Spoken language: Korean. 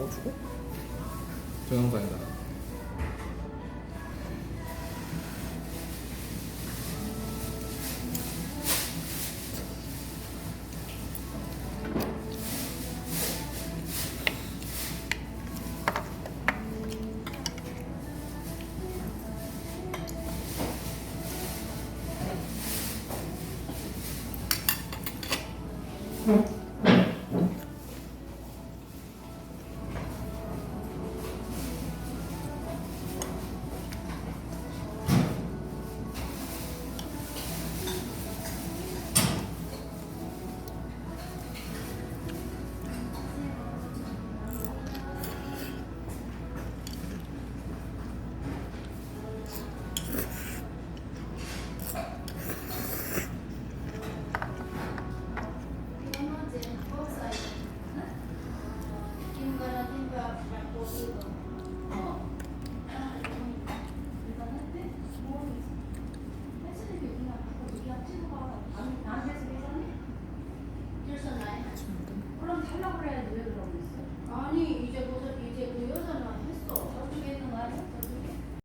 멈추고 동영상이다. 그 하려고 그래 왜 그러고 있어? 아니